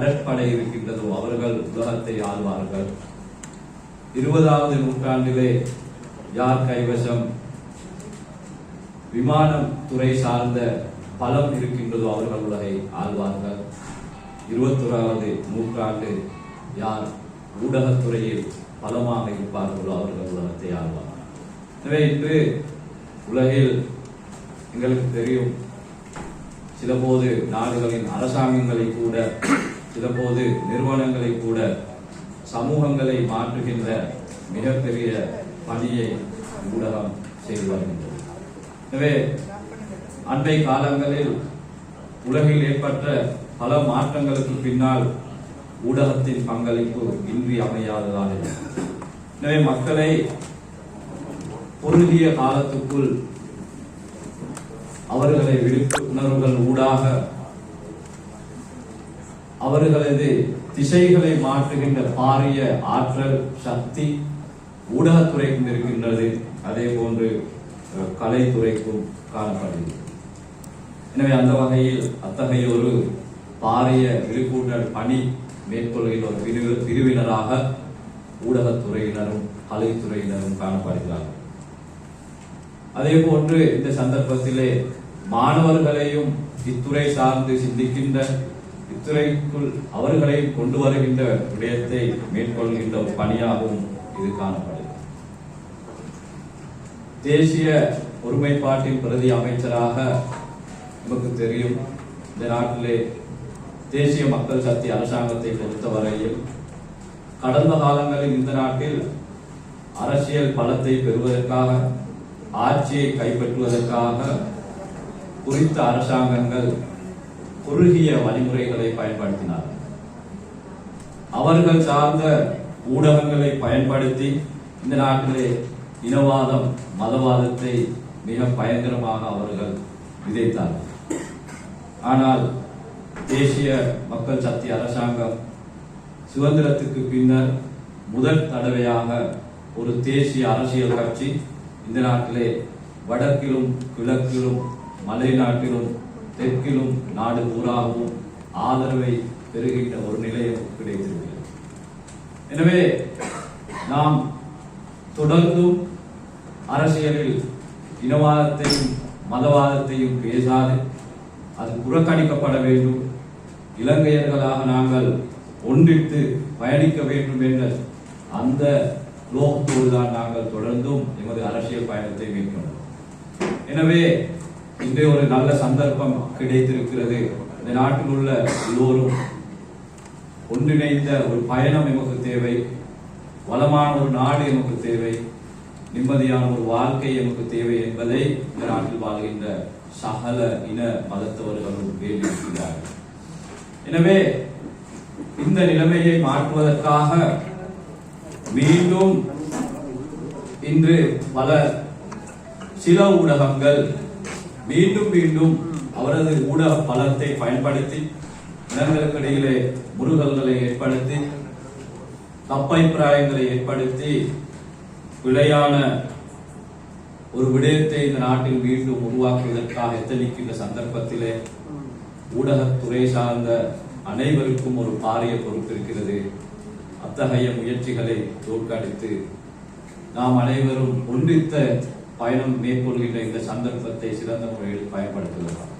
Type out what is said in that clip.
கடற்படை இருக்கின்றதோ அவர்கள் உலகத்தை ஆள்வார்கள். இருபதாவது நூற்றாண்டிலே யார் கைவசம்? விமானம் துறை சார்ந்த பலம் இருக்கின்றதோ அவர்கள் உலகை ஆள்வார்கள். இருபத்தொராவது நூற்றாண்டு யார் ஊடகத்துறையில் பலமாக இருப்பார்களோ அவர்கள் உலகத்தை ஆள்வார்கள். எனவே இன்று உலகில் எங்களுக்கு தெரியும் சிலபோது நாடுகளின் அரசாங்கங்களை கூட சிலபோது நிறுவனங்களை கூட சமூகங்களை மாற்றுகின்ற மிகப்பெரிய பணியை ஊடகம் செய்து வருகின்றது. எனவே அண்மை காலங்களில் உலகில் ஏற்பட்ட பல மாற்றங்களுக்கு பின்னால் ஊடகத்தின் பங்களிப்பு இன்றி அமையாததாக எனவே மக்களை குறுகிய காலத்துக்குள் அவர்களை விழிப்புணர்வுகள் ஊடாக அவர்களது திசைகளை மாற்றுகின்ற பாரிய ஆற்றல் சக்தி ஊடகத்துறைக்கும் இருக்கின்றது அதே போன்று கலைத்துறைக்கும் காணப்படுகிறது. எனவே அந்த வகையில் அத்தகைய ஒரு பாரிய விழிப்புணர் பணி மேற்கொள்கின்ற ஒரு பிரிவு பிரிவினராக ஊடகத்துறையினரும் கலைத்துறையினரும் காணப்படுகிறார்கள். அதே போன்று இந்த சந்தர்ப்பத்திலே மாணவர்களையும் இத்துறை சார்ந்து சிந்திக்கின்ற இத்துறைக்குள் அவர்களை கொண்டு வருகின்ற விடயத்தை மேற்கொள்கின்ற பணியாகவும் இது காணப்படுகிறது. தேசிய ஒருமைப்பாட்டின் பிரதி அமைச்சராக நமக்கு தெரியும் இந்த நாட்டிலே தேசிய மக்கள் சக்தி அரசாங்கத்தை பொறுத்தவரையில் கடந்த காலங்களில் இந்த நாட்டில் அரசியல் பலத்தை பெறுவதற்காக ஆட்சியை கைப்பற்றுவதற்காக குறித்த அரசாங்கங்கள் குறுகிய வழிமுறைகளை பயன்படுத்தினார். அவர்கள் சார்ந்த ஊடகங்களை பயன்படுத்தி இந்த நாட்டிலே இனவாதம் மதவாதத்தை மிக பயங்கரமாக அவர்கள் விதைத்தார்கள் ஆனால் தேசிய மக்கள் சக்தி அரசாங்கம் சுதந்திரத்துக்கு பின்னர் முதல் தடவையாக ஒரு தேசிய அரசியல் கட்சி இந்த நாட்டிலே வடக்கிலும் கிழக்கிலும் மலை நாட்டிலும் தெற்கிலும் நாடு பூராவும் ஆதரவை பெறுகின்ற ஒரு நிலையம் கிடைத்திருக்கிறது. எனவே நாம் தொடர்ந்தும் அரசியலில் இனவாதத்தையும் மதவாதத்தையும் பேசாது அது புறக்கணிக்கப்பட வேண்டும். இலங்கையர்களாக நாங்கள் ஒன்றித்து பயணிக்க வேண்டும் என்ற அந்த நோக்கத்தோடு தான் நாங்கள் தொடர்ந்தும் எமது அரசியல் பயணத்தை மேற்கொண்டோம். எனவே இன்று ஒரு நல்ல சந்தர்ப்பம் கிடைத்திருக்கிறது. இந்த நாட்டில் உள்ள எல்லோரும் ஒன்றிணைந்த ஒரு பயணம் எமக்கு தேவை. வளமான ஒரு நாடு எமக்கு தேவை. நிம்மதியான ஒரு வாழ்க்கை எமக்கு தேவை என்பதை இந்த நாட்டில் வாழ்கின்ற சகல இன மதத்தவர்களும் வேண்டியிருக்கிறார்கள். எனவே இந்த நிலைமையை மாற்றுவதற்காக மீண்டும் இன்று பல சில ஊடகங்கள் மீண்டும் மீண்டும் அவரது ஊடக பலத்தை பயன்படுத்தி இனங்களுக்கு இடையிலே முருகல்களை ஏற்படுத்தி தப்பபிப்பிராயங்களை ஏற்படுத்தி விளையான ஒரு விடயத்தை இந்த நாட்டில் மீண்டும் உருவாக்குவதற்காக எத்தனிக்கின்ற சந்தர்ப்பத்திலே ஊடகத்துறை சார்ந்த அனைவருக்கும் ஒரு பாரிய பொறுப்பு இருக்கிறது. அத்தகைய முயற்சிகளை தோற்கடித்து நாம் அனைவரும் ஒன்றித்த பயணம் மேற்கொள்கின்ற இந்த சந்தர்ப்பத்தை சிறந்த முறையில் பயன்படுத்துகிறோம்